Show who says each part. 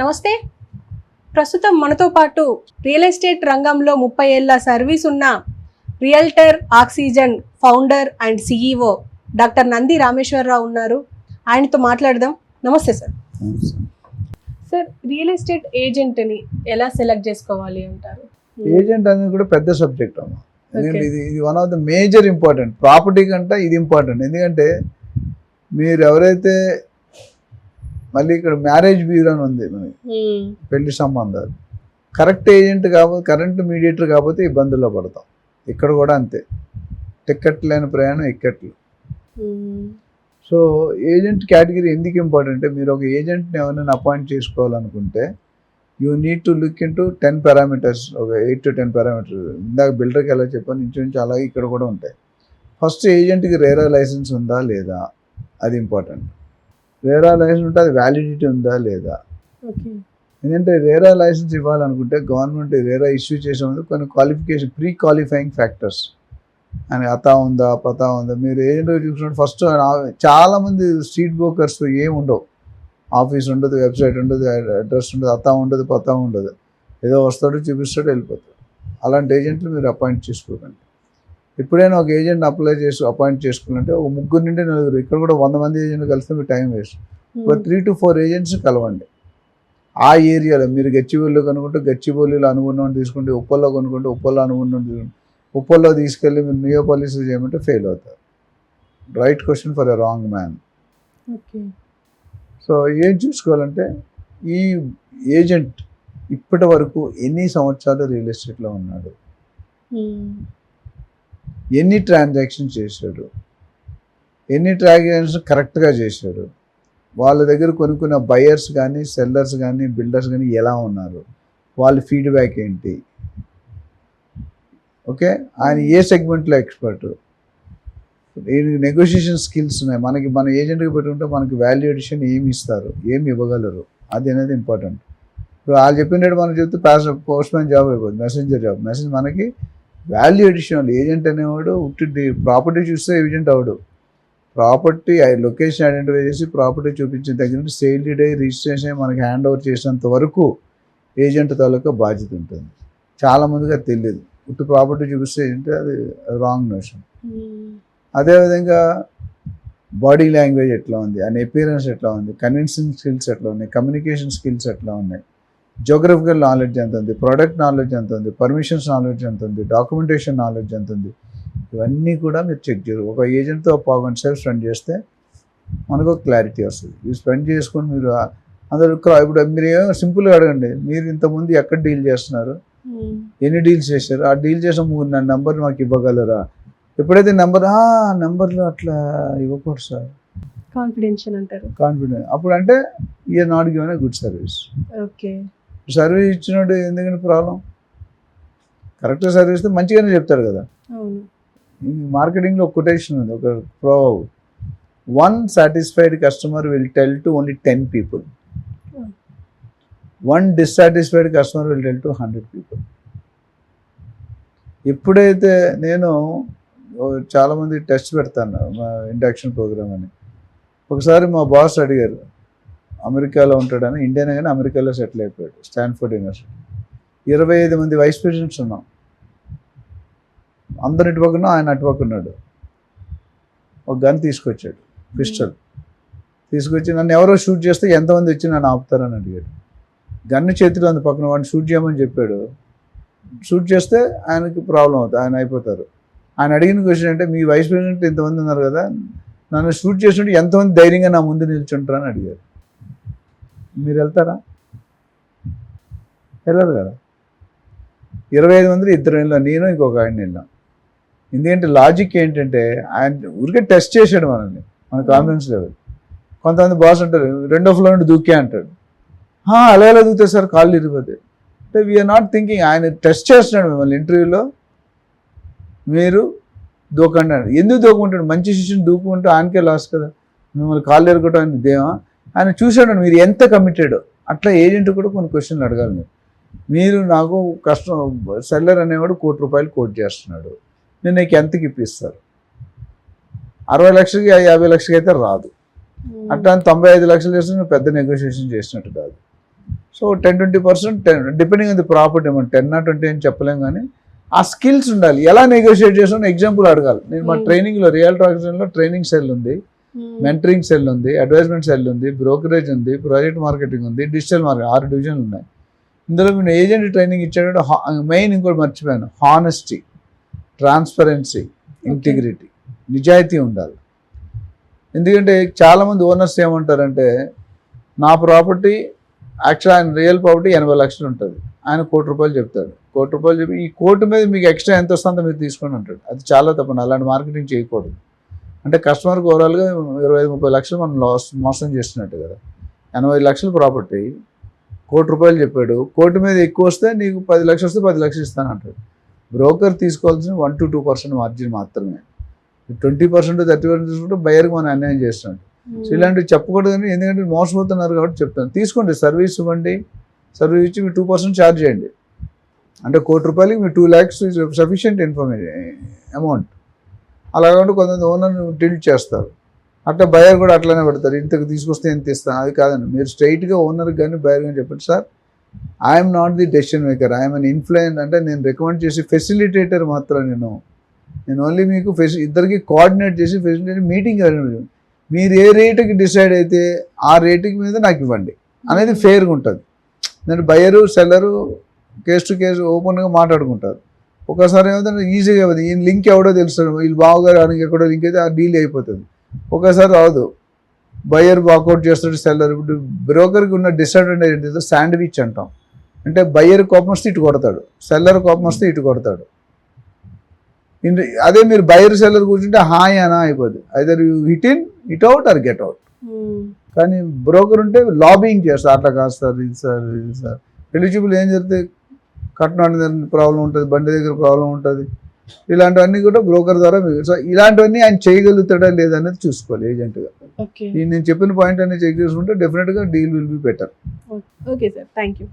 Speaker 1: నమస్తే. ప్రస్తుతం మనతో పాటు రియల్ ఎస్టేట్ రంగంలో ముప్పై ఏళ్ళ సర్వీస్ ఉన్న realtor Oxygen founder and CEO doctor Nandi Rameshwara Rao ఉన్నారు. ఆయనతో మాట్లాడదాం. నమస్తే సార్. సార్ రియల్ ఎస్టేట్ ఏజెంట్ని ఎలా సెలెక్ట్ చేసుకోవాలి అంటారు?
Speaker 2: ఏజెంట్ అనేది కూడా పెద్ద సబ్జెక్ట్ అమ్మ. ఎందుకంటే
Speaker 1: Okay.
Speaker 2: ఇది ఇది one of the major important property కంటే ఇది ఇంపార్టెంట్ ఎందుకంటే మీరు ఎవరైతే మళ్ళీ ఇక్కడ మ్యారేజ్ బ్యూరో అని ఉంది మనకి. పెళ్ళి సంబంధాలు. కరెక్ట్ ఏజెంట్ కాకపోతే కరెంట్ మీడియేటర్ కాకపోతే ఇబ్బందుల్లో పడతాం. ఇక్కడ కూడా అంతే. టిక్కెట్ లేని ప్రయాణం ఇక్కట్లు. సో ఏజెంట్ కేటగిరీ ఎందుకు ఇంపార్టెంట్ అంటే మీరు ఒక ఏజెంట్ని ఎవరైనా అపాయింట్ చేసుకోవాలనుకుంటే you need to look into ten parameters ఒక ఎయిట్ టు టెన్ పారామీటర్స్. ఇందాక బిల్డర్కి ఎలా చెప్పాను ఇంచుమించు అలాగే ఇక్కడ కూడా ఉంటాయి. ఫస్ట్ ఏజెంట్కి రేరా లైసెన్స్ ఉందా లేదా? అది ఇంపార్టెంట్. రేరా లైసెన్స్ ఉంటే అది వ్యాలిడిటీ ఉందా లేదా?
Speaker 1: ఓకే
Speaker 2: ఎందుకంటే రేరా లైసెన్స్ ఇవ్వాలనుకుంటే గవర్నమెంట్ రేరా ఇష్యూ చేసే ముందు కొన్ని క్వాలిఫికేషన్ ప్రీ క్వాలిఫైయింగ్ ఫ్యాక్టర్స్ అని అతా ఉందా పతా ఉందా మీరు ఏజెంట్ చూసుకుంటే ఫస్ట్ చాలా మంది స్ట్రీట్ బ్రోకర్స్ ఏం ఉండవు. ఆఫీస్ ఉండదు వెబ్సైట్ ఉండదు అడ్రస్ ఉండదు అతా ఉండదు పతా ఉండదు. ఏదో వస్తాడు చూపిస్తాడు వెళ్ళిపోతాడు. అలాంటి ఏజెంట్లు మీరు అపాయింట్ చేసుకోకండి. ఎప్పుడైనా ఒక ఏజెంట్ అప్లై చేసి అపాయింట్ చేసుకోవాలంటే ఒక ముగ్గురు నుండి నలుగురు ఇక్కడ కూడా వంద మంది ఏజెంట్లు కలిస్తే మీ టైం వేస్ట్ ఒక త్రీ టు ఫోర్ ఏజెంట్స్ కలవండి. ఆ ఏరియాలో మీరు గచ్చిబౌలిలో కనుక్కుంటే గచ్చిబౌలిలో అనుకున్నాం తీసుకుంటే ఉప్పల్లో కొనుక్కుంటే ఉప్పల్లో అనుకున్నాం తీసుకుంటే ఉప్పల్లో తీసుకెళ్ళి మీరు నియో పాలసీ చేయమంటే ఫెయిల్ అవుతారు. Right question for a wrong man
Speaker 1: okay.
Speaker 2: So ఏం చూసుకోవాలంటే ఈ ఏజెంట్ ఇప్పటి వరకు ఎన్ని సంవత్సరాలు రియల్ ఎస్టేట్లో ఉన్నాడు?
Speaker 1: మ్మ్.
Speaker 2: ఎన్ని ట్రాన్సాక్షన్స్ చేశాడు? ఎన్ని ట్రాన్సాక్షన్స్ కరెక్ట్గా చేశాడు? వాళ్ళ దగ్గర కొనుక్కున్న బయర్స్ కానీ సెల్లర్స్ కానీ బిల్డర్స్ కానీ ఎలా ఉన్నారు? వాళ్ళ ఫీడ్బ్యాక్ ఏంటి? ఓకే? ఆయన ఏ సెగ్మెంట్లో ఎక్స్పర్ట్ నెగోషియేషన్ స్కిల్స్ ఉన్నాయి. మనకి మన ఏజెంట్కి పెట్టుకుంటే మనకి వాల్యూ ఎడిషన్ ఏమి ఇస్తారు? ఏమి ఇవ్వగలరు? అది అనేది ఇంపార్టెంట్ ఇప్పుడు వాళ్ళు చెప్పినట్టు మనం చెప్తే పాస్ పోస్ట్ మ్యాన్ జాబ్ అయిపోతుంది మెసెంజర్ జాబ్ మెసేజ్ మనకి వాల్యూ ఎడిషన్ ఏజెంట్ అనేవాడు ఉట్టి ప్రాపర్టీ చూస్తే ఏజెంట్ అవడు ప్రాపర్టీ లొకేషన్ ఐడెంటిఫై చేసి ప్రాపర్టీ చూపించిన దగ్గర నుండి సేల్ డే రిజిస్ట్రేషన్ మనకి హ్యాండ్ ఓవర్ చేసినంత వరకు ఏజెంట్ తాలూకా బాధ్యత ఉంటుంది. చాలా మందికి అది తెలియదు ఉట్టి ప్రాపర్టీ చూపిస్తే ఏంటంటే అది రాంగ్ నోషన్.
Speaker 1: మ్మ్.
Speaker 2: అదేవిధంగా బాడీ లాంగ్వేజ్ ఎట్లా ఉంది అండ్ ఎపియరెన్స్ ఎట్లా ఉంది కన్విన్సింగ్ స్కిల్స్ ఎట్లా ఉన్నాయి కమ్యూనికేషన్ స్కిల్స్ ఎట్లా ఉన్నాయి జోగ్రఫికల్ నాలెడ్జ్ ఎంత ఉంది? ప్రోడక్ట్ నాలెడ్జ్ ఎంత ఉంది? పర్మిషన్స్ నాలెడ్జ్ ఎంత ఉంది? డాక్యుమెంటేషన్ నాలెడ్జ్ ఎంత ఉంది? ఇవన్నీ కూడా మీరు చెక్ చేయరు ఒక ఏజెంట్తో పావుగంట సేపు స్పెండ్ చేస్తే మనకు ఒక క్లారిటీ వస్తుంది. ఇది స్పెండ్ చేసుకొని మీరు అందరూ ఇప్పుడు మీరు ఏమో సింపుల్గా అడగండి. మీరు ఇంతకుముందు ఎక్కడ డీల్ చేస్తున్నారు?
Speaker 1: మ్మ్.
Speaker 2: ఎన్ని డీల్స్ చేశారు? ఆ డీల్ చేసిన మూడు నా నెంబర్ మాకు ఇవ్వగలరా? ఎప్పుడైతే నెంబర్ ఆ నెంబర్లో అట్లా ఇవ్వకూడదు సార్.
Speaker 1: కాన్ఫిడెన్షియల్ అంటారు.
Speaker 2: కాన్ఫిడెంట్ అప్పుడు అంటే we're not given good service
Speaker 1: okay
Speaker 2: service ఇచ్చినట్టు ఎందుకంటే ప్రాబ్లం? కరెక్ట్ సర్వీస్ ఇస్తే మంచిగానే చెప్తారు కదా. మార్కెటింగ్లో ఒక కొటేషన్ ఉంది ఒక pro one satisfied customer will tell to only ten people one dissatisfied customer will tell to hundred people ఎప్పుడైతే నేను చాలామంది టెస్ట్ పెడతాను మా ఇండక్షన్ ప్రోగ్రామ్ అని. ఒకసారి మా బాస్ అడిగారు అమెరికాలో ఉంటాడని ఇండియానే కానీ అమెరికాలో సెటిల్ అయిపోయాడు స్టాన్ఫర్డ్ యూనివర్సిటీ. ఇరవై ఐదు మంది వైస్ ప్రెసిడెంట్స్ ఉన్నాం. అందరు ఇటు పక్కన ఆయన అటు ఒక గన్ తీసుకొచ్చాడు పిస్టల్. తీసుకొచ్చి నన్ను ఎవరో షూట్ చేస్తే ఎంతమంది వచ్చి నన్ను ఆపుతారని అడిగాడు. గన్ను చేతిలో అందు పక్కన వాడిని షూట్ చేయమని చెప్పాడు. షూట్ చేస్తే ఆయనకి ప్రాబ్లం అవుతుంది ఆయన అయిపోతారు. ఆయన అడిగిన క్వశ్చన్ అంటే మీ వైస్ ప్రెసిడెంట్ ఇంతమంది ఉన్నారు కదా నన్ను షూట్ చేస్తుంటే ఎంతమంది ధైర్యంగా నా ముందు నిల్చుంటారని అడిగారు. మీరు వెళ్తారా? వెళ్ళరు కదా. ఇరవై ఐదు మంది ఇద్దరు వెళ్ళాం నేను ఇంకొక ఆయన వెళ్ళాం ఎందుకంటే లాజిక్ ఏంటంటే ఆయన ఊరికే టెస్ట్ చేశాడు మనల్ని మన కాన్ఫిడెన్స్ లెవెల్ కొంతమంది బాస్ అంటారు రెండో ఫ్లోర్ నుండి దూకే అంటాడు. అలా ఎలా దూకుతాయి సార్? కాళ్ళు ఇరిపోతే అంటే వీఆర్ నాట్ థింకింగ్ ఆయన టెస్ట్ చేస్తున్నాడు మిమ్మల్ని ఇంటర్వ్యూలో మీరు దూకండి ఎందుకు దూకుంటాడు? మంచి శిష్యుని దూకుంటే ఆయనకే లాస్ కదా. మిమ్మల్ని కాళ్ళు ఎరగటం ఆయన దేవా ఆయన చూశాడు మీరు ఎంత కమిటెడ్ అట్లా ఏజెంట్ కూడా కొన్ని క్వశ్చన్లు అడగాలి మీరు. మీరు నాకు కష్టం సెల్లర్ అనేవాడు కోటి రూపాయలు కోట్ చేస్తున్నాడు. నేను నీకు ఎంతకి ఇప్పిస్తారు? అరవై లక్షలకి యాభై లక్షలకి అయితే రాదు. అట్లా అని తొంభై ఐదు లక్షలు చేస్తే నువ్వు పెద్ద నెగోషియేషన్ చేసినట్టు కాదు. So ten twenty percent ten depending on the property మనం టెన్ నాట్ ట్వంటీ అని చెప్పలేం కానీ ఆ స్కిల్స్ ఉండాలి. ఎలా నెగోషియేట్ చేసాను ఎగ్జాంపుల్ అడగాలి. నేను మా
Speaker 1: Hmm.
Speaker 2: ట్రైనింగ్లో రియల్ ట్రాన్సాక్షన్లో ట్రైనింగ్ సెల్ ఉంది. మెంటరింగ్ సెల్ ఉంది అడ్వైజ్మెంట్ సెల్ ఉంది బ్రోకరేజ్ ఉంది ప్రాజెక్ట్ మార్కెటింగ్ ఉంది డిజిటల్ మార్కెట్ ఆరు డివిజన్లు ఉన్నాయి. ఇందులో మీరు ఏజెంట్ ట్రైనింగ్ ఇచ్చాడంటే మెయిన్ ఇంకోటి మర్చిపోయాను. హానెస్టీ ట్రాన్స్పరెన్సీ ఇంటిగ్రిటీ నిజాయితీ ఉండాలి. ఎందుకంటే చాలామంది ఓనర్స్ ఏమంటారంటే నా ప్రాపర్టీ యాక్చువల్ ఆయన రియల్ ప్రాపర్టీ ఎనభై లక్షలు ఉంటుంది. ఆయన కోటి రూపాయలు చెప్తాడు. కోటి రూపాయలు చెప్పి ఈ కోటి మీద మీకు ఎక్స్ట్రా ఎంత వస్తుందో మీరు తీసుకొని అంటాడు. అది చాలా తప్పండి అలాంటి మార్కెటింగ్ చేయకూడదు. అంటే కస్టమర్కి ఓవరాల్గా ఇరవై ఐదు ముప్పై లక్షలు మనం లాస్ మోసం చేస్తున్నట్టు కదా. ఎనభై లక్షల ప్రాపర్టీ కోటి రూపాయలు చెప్పాడు. కోటి మీద ఎక్కువ వస్తే నీకు పది లక్షలు వస్తే పది లక్షలు ఇస్తాను అంటాడు. బ్రోకర్ తీసుకోవాల్సిన one to two percent margin మాత్రమే. ట్వంటీ పర్సెంట్ థర్టీ పర్సెంట్ తీసుకుంటే బయర్కి మనం అన్యాయం చేస్తున్నాడు. సో ఇలాంటివి చెప్పకూడదు కానీ ఎందుకంటే మోసపోతున్నారు కాబట్టి చెప్తాను. తీసుకోండి సర్వీస్ ఇవ్వండి. సర్వీస్ ఇచ్చి మీరు టూ పర్సెంట్ ఛార్జ్ చేయండి. అంటే కోటి రూపాయలకి మీరు two lakhs sufficient information amount. అలా కాబట్టి కొంతమంది ఓనర్ టిల్ట్ చేస్తారు. అట్లా బయర్ కూడా అట్లనే పెడతారు. ఇంతకు తీసుకొస్తే ఎంత ఇస్తాను. అది కాదండి. మీరు స్ట్రైట్గా ఓనర్కి కానీ బయర్ కానీ చెప్పండి sir. I'm not the decision maker I'm an influence అంటే నేను రికమెండ్ చేసి ఫెసిలిటేటర్ మాత్రం నేను. నేను ఓన్లీ మీకు ఫెసి ఇద్దరికి కోఆర్డినేట్ చేసి ఫెసిలిటేట్ మీటింగ్ మీరు ఏ రేటుకి డిసైడ్ అయితే ఆ రేటుకి మీద నాకు ఇవ్వండి. అనేది ఫెయిర్గా ఉంటుంది. నేను buyer seller case to case ఓపెన్గా మాట్లాడుకుంటారు. ఒకసారి ఏమవుతుందంటే ఈజీగా అవుతుంది. ఈ లింక్ ఎవడో తెలుస్తుంది వీళ్ళు బావగారు ఆయనకి ఎక్కడో లింక్ అయితే ఆ డీల్ అయిపోతుంది. ఒకసారి రాదు. బయర్ వాకౌట్ చేస్తాడు సెల్లర్ ఇప్పుడు బ్రోకర్కి ఉన్న డిసడ్వాంటేజ్ ఏంటంటే శాండ్విచ్ అంటాం. అంటే బయ్యర్ కోపం వస్తే ఇటు కొడతాడు. సెల్లర్ కోపం వస్తే ఇటు కొడతాడు. అదే మీరు బయర్ సెల్లర్ కూర్చుంటే హాయ్ అనా అయిపోద్ది. Either you hit in it out or get out కానీ బ్రోకర్ ఉంటే లాబింగ్ చేస్తారు అట్లా కాదు సార్ ఇది సార్ ఇది సార్. ఎలిజిబుల్ ఏం జరిగితే కట్నం ప్రాబ్లం ఉంటుంది బండి దగ్గర ప్రాబ్లం ఉంటుంది ఇలాంటివన్నీ కూడా బ్రోకర్ ద్వారా మీకు సో ఇలాంటివన్నీ ఆయన చేయగలుగుతాడా లేదా అనేది చూసుకోవాలి ఏజెంట్గా. నేను చెప్పిన పాయింట్ అన్ని చెక్ చేసుకుంటే డెఫినెట్గా deal will be better.
Speaker 1: Okay sir. Thank you